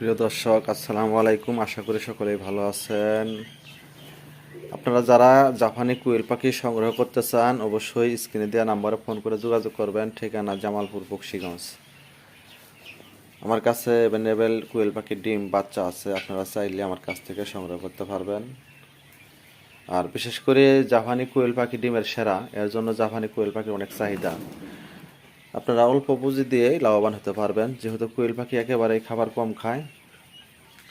প্রিয় দর্শক, আসসালামু আলাইকুম। আশা করি সকলেই ভালো আছেন। আপনারা যারা জাপানি কুয়েল পাখি সংগ্রহ করতে চান, অবশ্যই স্ক্রিনে দেওয়া নাম্বারে ফোন করে যোগাযোগ করবেন। ঠিকানা জামালপুর, বক্সিগঞ্জ। আমার কাছে অ্যাভেলেবেল কুয়েল পাখির ডিম, বাচ্চা আছে। আপনারা চাইলে আমার কাছ থেকে সংগ্রহ করতে পারবেন। আর বিশেষ করে জাপানি কোয়েল পাখি ডিমের সেরা, এর জন্য জাপানি কোয়েল পাখির অনেক চাহিদা। আপনারা অল্প পুঁজি দিয়ে লাভবান হতে পারবেন। যেহেতু কোয়েল পাখি একেবারেই খাবার কম খায়।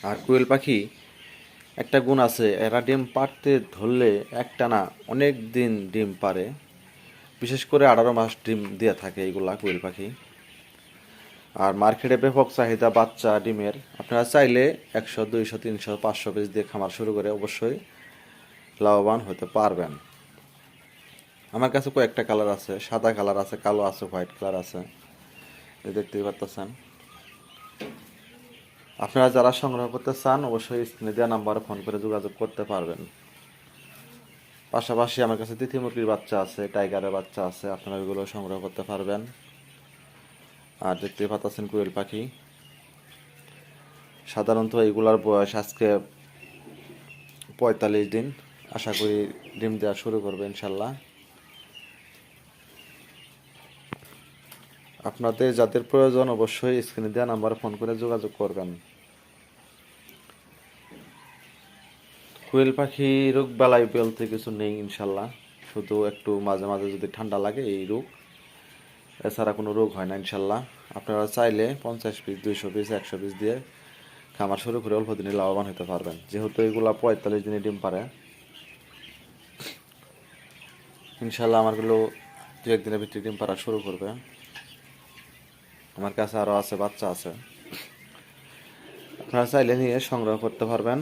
আর কোয়েল পাখি একটা গুণ আছে, এরা ডিম পাড়তে ধরলে একটা না অনেক দিন ডিম পারে বিশেষ করে আঠারো মাস ডিম দিয়ে থাকে এইগুলা কোয়েল পাখি। আর মার্কেটে ব্যাপক চাহিদা বাচ্চা ডিমের। আপনারা চাইলে একশো, দুইশো, তিনশো, পাঁচশো পিস দিয়ে খামার শুরু করে অবশ্যই লাভবান হতে পারবেন। আমার কাছে কয়েকটা কালার আছে, সাদা কালার আছে, কালো আছে হোয়াইট কালার আছে। দেখতেই পারতেছেন। আপনারা যারা সংগ্রহ করতে চান, অবশ্যই স্ক্রিনে দেওয়া নাম্বারে ফোন করে যোগাযোগ করতে পারবেন। পাশাপাশি আমার কাছে তিথি মুরগির বাচ্চা আছে টাইগারের বাচ্চা আছে, আপনারা ওইগুলো সংগ্রহ করতে পারবেন। আর দেখতেই পাচ্ছেন কোয়েল পাখি। সাধারণত এইগুলার বয়স আজকে পঁয়তাল্লিশ দিন। আশা করি ডিম দেওয়া শুরু করবে, ইনশাল্লাহ। আপনাদের যাদের প্রয়োজন অবশ্যই স্ক্রিনে দেওয়া নাম্বারে ফোন করে যোগাযোগ করবেন। কোয়েল পাখি, রোগ বালাই বলতে কিছু নেই ইনশাল্লাহ। শুধু একটু মাঝে মাঝে যদি ঠান্ডা লাগে এই রোগ, এছাড়া কোনো রোগ হয় না ইনশাল্লাহ। আপনারা চাইলে পঞ্চাশ পিস দুইশো পিস একশো পিস দিয়ে খামার শুরু করে অল্প দিনে লাভবান হতে পারবেন। যেহেতু এগুলা পঁয়তাল্লিশ দিনে ডিম পারে ইনশাল্লাহ আমারগুলো দু একদিনের ভিতরে ডিম পাড়া শুরু করবে। আমার কাছে আরও আছে, বাচ্চা আছে। আপনারা চাইলে নিয়ে সংগ্রহ করতে পারবেন।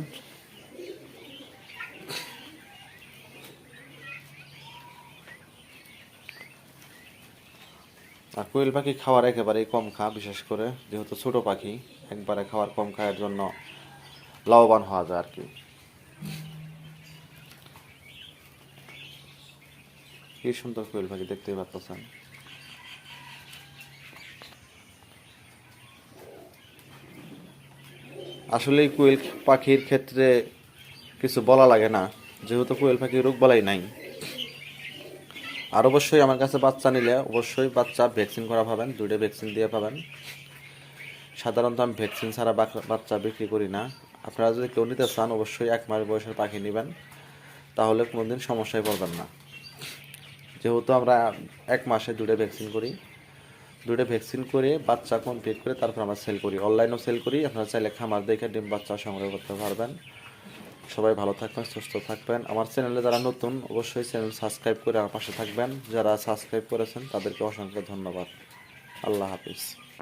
আর কোয়েল পাখি খাওয়ার একেবারেই কম খা, বিশেষ করে যেহেতু ছোট পাখি, একবারে খাওয়ার কম খাওয়ার জন্য লাভবান হওয়া যায় আর কি। কি সুন্দর কোয়েল পাখি দেখতেই পাচ্ছেন আসলে এই কোয়েল পাখির ক্ষেত্রে কিছু বলা লাগে না। যেহেতু কোয়েল পাখির রোগ বলাই নাই। আর অবশ্যই আমার কাছে বাচ্চা নিলে অবশ্যই বাচ্চা ভ্যাকসিন করা পাবেন, দুইটা ভ্যাকসিন দিয়ে পাবেন। সাধারণত আমি ভ্যাকসিন ছাড়া বাচ্চা বিক্রি করি না। আপনারা যদি কেউ নিতে চান, অবশ্যই এক মাস বয়সের পাখি নেবেন। তাহলে কোনোদিন সমস্যায় পড়বেন না। যেহেতু আমরা এক মাসে দুটো ভ্যাকসিন করি। দুটো ভ্যাকসিন করে, বাচ্চা কমপ্লিট করে, তারপর আমরা সেল করি। অনলাইনেও সেল করি। আপনারা চাইলে খামার দেখে ডিম বাচ্চা সংগ্রহ করতে পারবেন। সবাই ভালো থাকবেন, সুস্থ থাকবেন। আমার চ্যানেলে যারা নতুন, অবশ্যই চ্যানেল সাবস্ক্রাইব করে আমার পাশে থাকবেন। যারা সাবস্ক্রাইব করেছেন, তাদেরকে অসংখ্য ধন্যবাদ। আল্লাহ হাফিজ।